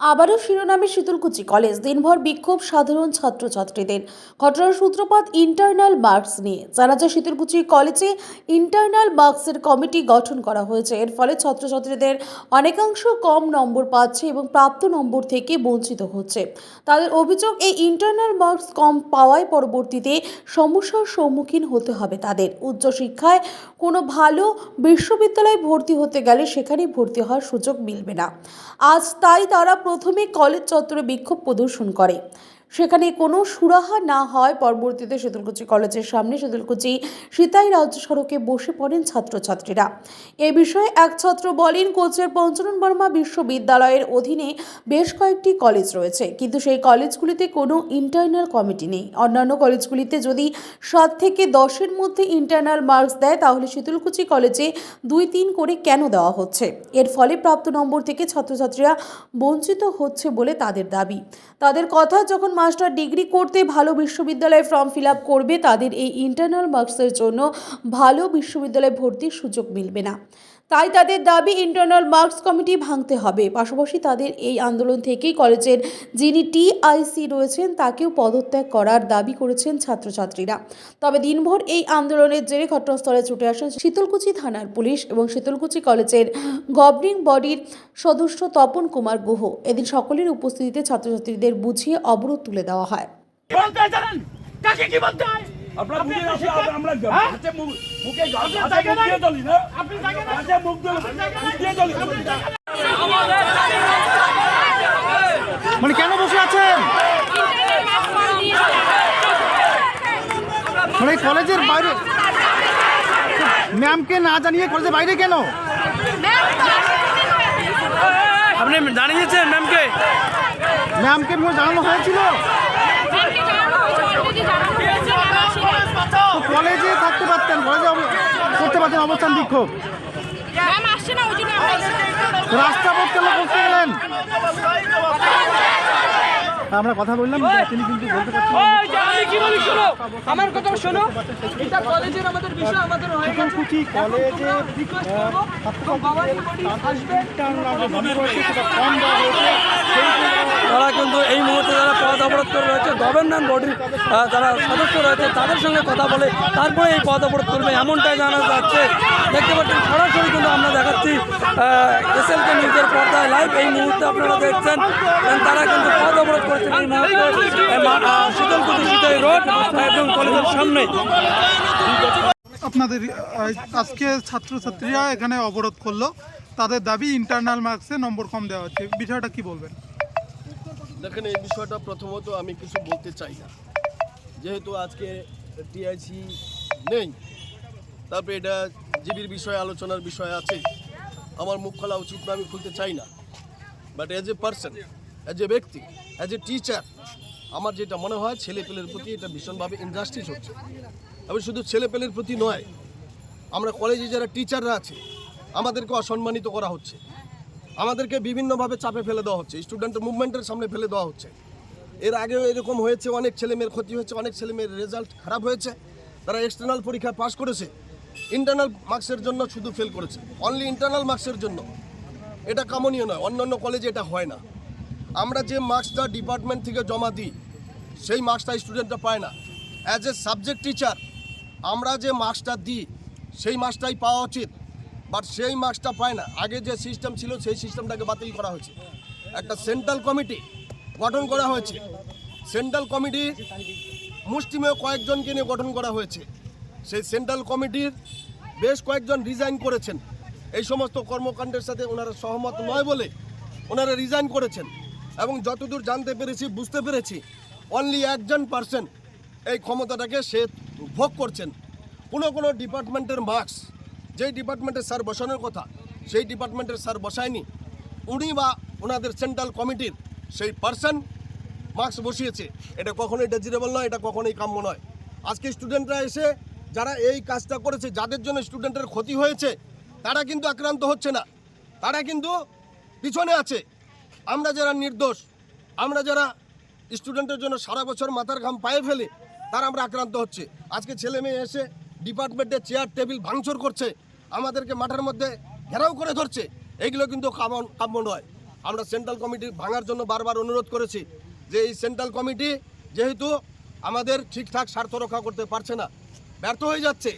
আবারও শিরোনামে শীতলকুচি কলেজ। দিনভর বিক্ষোভ সাধারণ ছাত্রছাত্রীদের। ঘটনার সূত্রপাত ইন্টারনাল মার্কস নিয়ে। জানা যায়, শীতলকুচি কলেজে ইন্টারনাল মার্কসের কমিটি গঠন করা হয়েছে। এর ফলে ছাত্রছাত্রীদের অনেকাংশ কম নম্বর পাচ্ছে এবং প্রাপ্ত নম্বর থেকে বঞ্চিত হচ্ছে। তাদের অভিযোগ, এই ইন্টারনাল মার্কস কম পাওয়ায় পরবর্তীতে সমস্যার সম্মুখীন হতে হবে তাদের। উচ্চশিক্ষায় কোনো ভালো বিশ্ববিদ্যালয়ে ভর্তি হতে গেলে সেখানেই ভর্তি হওয়ার সুযোগ মিলবে না। আজ তাই তারা প্রথমে কলেজ চত্বরে বিক্ষোভ প্রদর্শন করে। সেখানে কোনো সুরাহা না হয়। পরবর্তীতে শীতলকুচি কলেজের সামনে শীতলকুচি সীতাই রাজ্য সড়কে বসে পড়েন ছাত্রছাত্রীরা। এ বিষয়ে এক ছাত্র বলেন, কোচের পঞ্চরণ বর্মা বিশ্ববিদ্যালয়ের অধীনে বেশ কয়েকটি কলেজ রয়েছে, কিন্তু সেই কলেজগুলিতে কোনো ইন্টারনাল কমিটি নেই। অন্যান্য কলেজগুলিতে যদি সাত থেকে দশের মধ্যে ইন্টারনাল মার্কস দেয়, তাহলে শীতলকুচি কলেজে দুই তিন করে কেন দেওয়া হচ্ছে? এর ফলে প্রাপ্ত নম্বর থেকে ছাত্রছাত্রীরা বঞ্চিত হচ্ছে বলে তাদের দাবি। তাদের কথা যখন মাস্টার ডিগ্রি করতে ভালো বিশ্ববিদ্যালয়ে ফর্ম ফিল আপ করবে, তাদের এই ইন্টারনাল মার্কসের জন্য ভালো বিশ্ববিদ্যালয়ে ভর্তির সুযোগ মিলবে না। তাই তাদের দাবি ইন্টারনাল মার্কস কমিটি ভাঙতে হবে। পাশাপাশি তাদের এই আন্দোলন থেকেই কলেজের যিনি টিআইসি রয়েছেন, তাকেও পদত্যাগ করার দাবি করেছেন ছাত্রছাত্রীরা। তবে দিনভর এই আন্দোলনের জেরে ঘটনাস্থলে ছুটে আসেন শীতলকুচি থানার পুলিশ এবং শীতলকুচি কলেজের গভর্নিং বডির সদস্য তপন কুমার গুহ। এদিন সকলের উপস্থিতিতে ছাত্রছাত্রীদের বুঝিয়ে অবরোধ তুলে দেওয়া হয়। বলতে কাকে কি বলতে হয়? আপনার আমরা হ্যাঁ? হাতে মুখ মুখে হাতে মুখ দিয়ে চলি না আপনি হাতে মুখ দিয়ে চলি মানে কেন বসে আছেন? মানে কলেজের বাইরে ম্যামকে না জানিয়ে কলেজের বাইরে কেন? আপনি জানিয়েছেন ম্যামকে? ম্যামকে জানানো হয়েছিল। কলেজে থাকতে পারতেন কলেজে করতে পারতেন অবস্থান বিক্ষোভ। রাস্তা পথ কেন করতে গেলেন। আমরা কথা বললাম তিনি কিন্তু বলতে পারছেন আমার কথা শোনো? এটা কলেজের আমাদের বিষয় আমাদের হয়ে কলেজে রিকোয়েস্ট করব তারা কিন্তু এই মুহূর্তে যারা পদ অবরোধ করে রয়েছে গভর্নমেন্ট বডির যারা সদস্য রয়েছে তাদের সঙ্গে কথা বলে তারপরে এই পদ অবরোধ করবে এমনটাই জানা যাচ্ছে। দেখতে পাচ্ছেন সরাসরি কিন্তু আমরা দেখাচ্ছি এস এল এসএলকে নিউজের পর্দায় লাইভ এই মুহূর্তে আপনারা দেখছেন তারা কিন্তু পদ অবরোধ করেছেন এই মুহূর্তে মা- আহ, রোড এবং কলেজের সামনে। আপনাদের আজকে ছাত্রছাত্রীরা এখানে অবরোধ করল। তাদের দাবি ইন্টারনাল মার্কসে নম্বর কম দেওয়া হচ্ছে। বিষয়টা কি বলবেন? দেখেন, এই বিষয়টা প্রথমত আমি কিছু বলতে চাই না। যেহেতু আজকে টিআইসি নেই, তারপরে এটা জীবির বিষয়ে, আলোচনার বিষয় আছে, আমার মুখ খোলা উচিত না, আমি খুলতে চাই না। But as a person as a ব্যক্তি অ্যাজ এ টিচার আমার যেটা মনে হয়, ছেলেপেলের প্রতি এটা ভীষণভাবে ইনজাস্টিস হচ্ছে। আমি শুধু ছেলেপেলের প্রতি নয়, আমরা কলেজে যারা টিচাররা আছে আমাদেরকে অসম্মানিত করা হচ্ছে। আমাদেরকে বিভিন্নভাবে চাপে ফেলে দেওয়া হচ্ছে। স্টুডেন্ট মুভমেন্টের সামনে ফেলে দেওয়া হচ্ছে। এর আগেও এরকম হয়েছে, অনেক ছেলেমেয়ের ক্ষতি হয়েছে, অনেক ছেলেমেয়ের রেজাল্ট খারাপ হয়েছে। তারা এক্সটার্নাল পরীক্ষা পাশ করেছে। ইন্টারনাল মার্কসের জন্য শুধু ফেল করেছে। অনলি ইন্টারনাল মার্কসের জন্য। এটা কামনীয় নয়, অন্যান্য কলেজে এটা হয় না। আমরা যে মার্কসটা ডিপার্টমেন্ট থেকে জমা দিই, সেই মার্কসটা স্টুডেন্টরা পায় না। অ্যাজ এ সাবজেক্ট টিচার আমরা যে মার্কসটা দিই, সেই মার্কসটাই পাওয়া উচিত। বাট সেই মার্কসটা পায় না। আগে যে সিস্টেম ছিল, সেই সিস্টেমটাকে বাতিল করা হয়েছে। একটা সেন্ট্রাল কমিটি গঠন করা হয়েছে। সেন্ট্রাল কমিটি মুষ্টিমেয় কয়েকজনকে নিয়ে গঠন করা হয়েছে। সেই সেন্ট্রাল কমিটির বেশ কয়েকজন রিজাইন করেছেন। এই সমস্ত কর্মকাণ্ডের সাথে ওনারা সহমত নয় বলে ওনারা রিজাইন করেছেন। এবং যতদূর জানতে পেরেছি, বুঝতে পেরেছি অনলি একজন পার্সন এই ক্ষমতাটাকে সে ভোগ করছেন। কোনো কোনো ডিপার্টমেন্টের মার্কস যেই ডিপার্টমেন্টের স্যার বসানোর কথা, সেই ডিপার্টমেন্টের স্যার বসায়নি। উনি বা ওনাদের সেন্ট্রাল কমিটির সেই পার্সন মার্কস বসিয়েছে। এটা কখনোই ডেজিরেবল নয়, এটা কখনোই কাম্য নয়। আজকে স্টুডেন্টরা এসে যারা এই কাজটা করেছে, যাদের জন্য স্টুডেন্টের ক্ষতি হয়েছে, তারা কিন্তু আক্রান্ত হচ্ছে না। তারা কিন্তু পিছনে আছে। আমরা যারা নির্দোষ, আমরা যারা স্টুডেন্টের জন্য সারা বছর মাথার ঘাম পায়ে ফেলে, তারা আমরা আক্রান্ত হচ্ছে। আজকে ছেলে মেয়ে এসে ডিপার্টমেন্টে চেয়ার টেবিল ভাঙচুর করছে। আমাদেরকে মাঠের মধ্যে ঘেরাও করে ধরছে। এইগুলো কিন্তু কাম্য নয়। আমরা সেন্ট্রাল কমিটি ভাঙার জন্য বারবার অনুরোধ করেছি যে এই সেন্ট্রাল কমিটি যেহেতু আমাদের ঠিকঠাক স্বার্থ রক্ষা করতে পারছে না, ব্যর্থ হয়ে যাচ্ছে।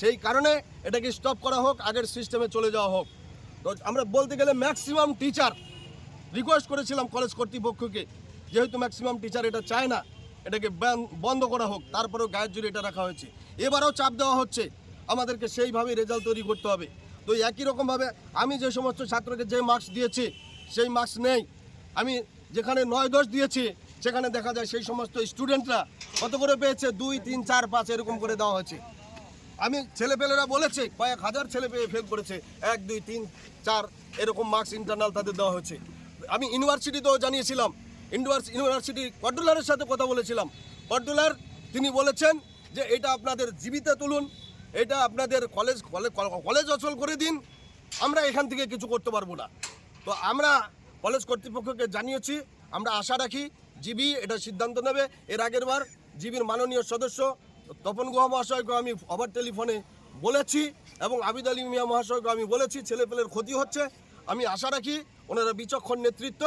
সেই কারণে এটাকে স্টপ করা হোক, আগের সিস্টেমে চলে যাওয়া হোক। তো আমরা বলতে গেলে ম্যাক্সিমাম টিচার রিকোয়েস্ট করেছিলাম কলেজ কর্তৃপক্ষকে। যেহেতু ম্যাক্সিমাম টিচার এটা চায় না, এটাকে বন্ধ করা হোক, তারপরেও গায়ের জুড়ে এটা রাখা হয়েছে। এবারও চাপ দেওয়া হচ্ছে। আমাদেরকে সেইভাবে রেজাল্ট তৈরি করতে হবে। তো একই রকমভাবে আমি যে সমস্ত ছাত্রকে যে মার্কস দিয়েছি, সেই মার্কস নেই। আমি যেখানে নয় দশ দিয়েছি, সেখানে দেখা যায় সেই সমস্ত স্টুডেন্টরা কত করে পেয়েছে? দুই, তিন, চার, পাঁচ এরকম করে দেওয়া হয়েছে। আমি ছেলেপেলেরা বলেছে, কয়েক হাজার ছেলে পেয়ে ফেল করেছে। এক, দুই, তিন, চার এরকম মার্কস ইন্টারনাল তাদের দেওয়া হয়েছে। আমি ইউনিভার্সিটিতেও জানিয়েছিলাম, ইউনিভার্স, ইউনিভার্সিটি কন্ট্রোলারের সাথে কথা বলেছিলাম। কন্ট্রোলার তিনি বলেছেন যে, এটা আপনাদের জীবিতে তুলুন। এটা আপনাদের কলেজ কলেজ অচল করে দিন। আমরা এখান থেকে কিছু করতে পারব না। তো আমরা কলেজ কর্তৃপক্ষকে জানিয়েছি, আমরা আশা রাখি জিবি এটা সিদ্ধান্ত নেবে। এর আগের বার জিবির মাননীয় সদস্য তপন গুহা মহাশয়কে আমি ওভার টেলিফোনে বলেছি এবং আবিদ আলী মিয়া মহাশয়কে আমি বলেছি, ছেলেপেলের ক্ষতি হচ্ছে। আমি আশা রাখি ওনারা বিচক্ষণ নেতৃত্ব,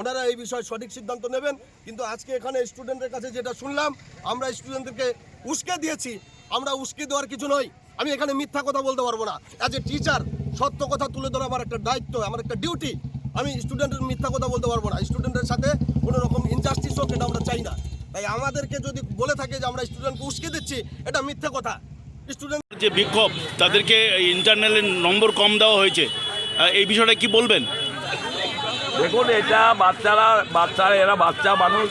ওনারা এই বিষয়ে সঠিক সিদ্ধান্ত নেবেন। কিন্তু আজকে এখানে স্টুডেন্টের কাছে যেটা শুনলাম, আমরা স্টুডেন্টদেরকে উস্কে দিয়েছি। আমরা উস্কি দেওয়ার কিছু নয়। আমি এখানে মিথ্যা কথা বলতে পারব না। অ্যাজ এ টিচার সত্য কথা তুলে ধরা আমার একটা দায়িত্ব আমার একটা ডিউটি আমি স্টুডেন্টের মিথ্যা কথা বলতে পারব না। স্টুডেন্টের সাথে কোনো রকম ইনজাস্টিস হোক এটা আমরা চাই না। তাই আমাদেরকে যদি বলে থাকে যে আমরা স্টুডেন্টকে উস্কে দিচ্ছি এটা মিথ্যা কথা। স্টুডেন্ট যে বিক্ষোভ তাদেরকে ইন্টারনালের নম্বর কম দেওয়া হয়েছে। এই বিষয়টা কি বলবেন? দেখুন এটা বাচ্চারা বাচ্চারা এরা বাচ্চা মানুষ।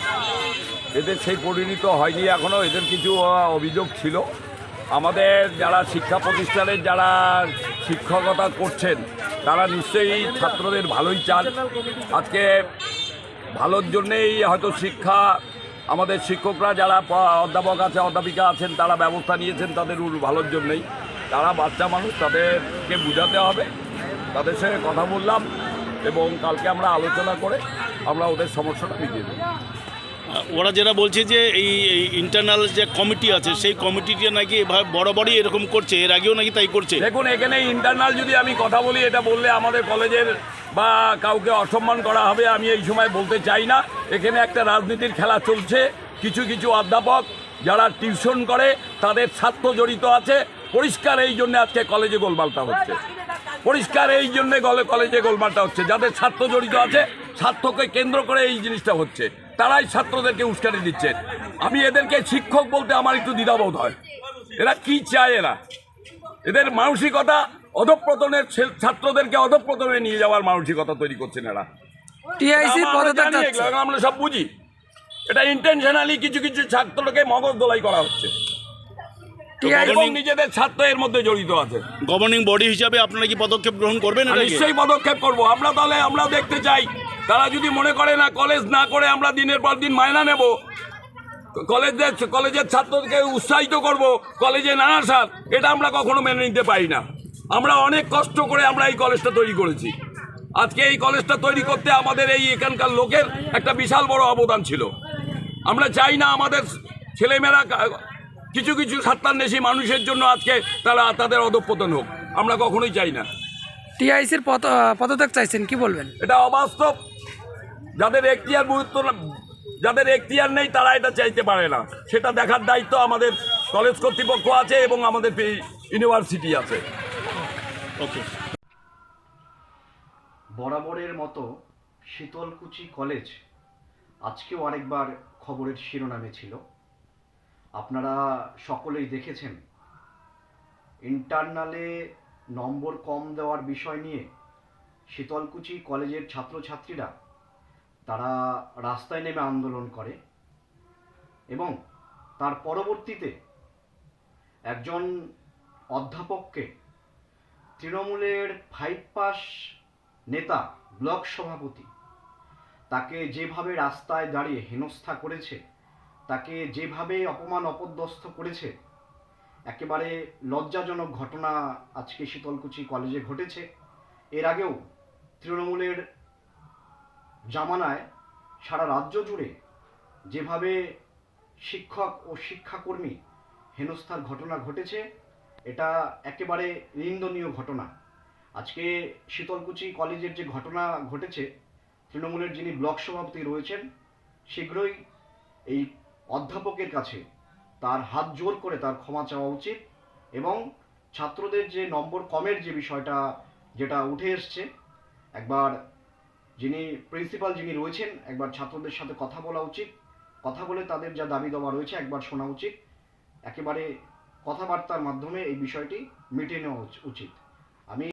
এদের সেই পরিণত হয়নি এখনও এদের কিছু অভিযোগ ছিল। আমাদের যারা শিক্ষা প্রতিষ্ঠানের যারা শিক্ষকতা করছেন, তারা নিশ্চয়ই ছাত্রদের ভালোই চান। আজকে ভালোর জন্যেই হয়তো শিক্ষা, আমাদের শিক্ষকরা যারা অধ্যাপক আছে, অধ্যাপিকা আছেন, তারা ব্যবস্থা নিয়েছেন তাদের ভালোর জন্যই। তারা বাচ্চা মানুষ, তাদেরকে বোঝাতে হবে। তাদের সঙ্গে কথা বললাম এবং কালকে আমরা আলোচনা করে আমরা ওদের সমস্যাটা মিটিয়ে দেবো। ওরা যেটা বলছে যে এই ইন্টারনাল যে কমিটি আছে, সেই কমিটিটা নাকি বরাবরই এরকম করছে, এর আগেও নাকি তাই করছে। দেখুন, এখানে ইন্টারনাল যদি আমি কথা বলি, এটা বললে আমাদের কলেজের বা কাউকে অসম্মান করা হবে, আমি এই সময় বলতে চাই না। এখানে একটা রাজনীতির খেলা চলছে, কিছু কিছু অধ্যাপক যারা টিউশন করে, তাদের স্বার্থ জড়িত আছে। পরিষ্কার এই জন্য আজকে কলেজে গোলমালটা হচ্ছে। পরিষ্কার এই জন্য কলেজে গোলমালটা হচ্ছে, যাদের স্বার্থ জড়িত আছে, স্বার্থকে কেন্দ্র করে এই জিনিসটা হচ্ছে। তারাই ছাত্রদেরকে উস্কানি দিচ্ছে। আমি এদেরকে শিক্ষক বলতে আমার একটু দ্বিধাবোধ হয়। এরা কি চায় এরা? এদের মানসিকতা অধপ্রতনের ছাত্রদেরকে অধপ্রতনে নিয়ে যাওয়ার মানসিকতা তৈরি করছেন এরা। টিআইসি আমরা সব বুঝি। এটা ইন্টেনশনালি কিছু কিছু ছাত্রকে মগজ দোলাই করা হচ্ছে। নিজেদের ছাত্র এর মধ্যে জড়িত আছে। গভর্নিং বডি হিসাবে আপনারা কি পদক্ষেপ গ্রহণ করবেন নিশ্চয়ই পদক্ষেপ করব। আমরা তাহলে আমরা দেখতে চাই তারা যদি মনে করে না কলেজ না করে আমরা দিনের পর দিন মায়না নেব কলেজের কলেজের ছাত্রদেরকে উৎসাহিত করব কলেজে নানা সার এটা আমরা কখনো মেনে নিতে পারি না। আমরা অনেক কষ্ট করে আমরা এই কলেজটা তৈরি করেছি। আজকে এই কলেজটা তৈরি করতে আমাদের এই এখানকার লোকের একটা বিশাল বড় অবদান ছিল। আমরা চাই না আমাদের ছেলেমেয়েরা কিছু কিছু সাত্তান্বেষী মানুষের জন্য আজকে তারা তাদের অধঃপতন হোক। আমরা কখনোই চাই না। টিআইসির পদত্যাগ চাইছেন কি বলবেন? এটা অবাস্তব। যাদের এখতিয়ার গুরুত্ব না- যাদের এখতিয়ার নেই তারা এটা চাইতে পারে না। সেটা দেখার দায়িত্ব আমাদের কলেজ কর্তৃপক্ষ আছে এবং আমাদের ইউনিভার্সিটি আছে। ওকে বরাবরের মতো শীতলকুচি কলেজ আজকেও আরেকবার খবরের শিরোনামে ছিল। আপনারা সকলেই দেখেছেন। ইন্টারনালে নম্বর কম দেওয়ার বিষয় নিয়ে শীতলকুচি কলেজের ছাত্রছাত্রীরা তারা রাস্তায় নেমে আন্দোলন করে এবং তার পরবর্তীতে একজন অধ্যাপককে তৃণমূলের ফাইভ পাস নেতা, ব্লক সভাপতি, তাকে যেভাবে রাস্তায় দাঁড়িয়ে হেনস্থা করেছে, তাকে যেভাবে অপমান অপদস্থ করেছে, একেবারে লজ্জাজনক ঘটনা আজকে শীতলকুচি কলেজে ঘটেছে। এর আগেও তৃণমূলের জামানায় সারা রাজ্য জুড়ে যেভাবে শিক্ষক ও শিক্ষাকর্মী হেনস্থার ঘটনা ঘটেছে, এটা একেবারে নিন্দনীয় ঘটনা। আজকে শীতলকুচি কলেজের যে ঘটনা ঘটেছে, তৃণমূলের যিনি ব্লক সভাপতি রয়েছেন, শীঘ্রই এই অধ্যাপকের কাছে তার হাত জোর করে তার ক্ষমা চাওয়া উচিত এবং ছাত্রদের যে নম্বর কমের যে বিষয়টা, যেটা উঠে এসছে, একবার যিনি প্রিন্সিপাল যিনি রয়েছেন, একবার ছাত্রদের সাথে কথা বলা উচিত। কথা বলে তাদের যা দাবি দাবা রয়েছে একবার শোনা উচিত। একেবারে কথাবার্তার মাধ্যমে এই বিষয়টি মিটিয়ে নেওয়া উচিত। আমি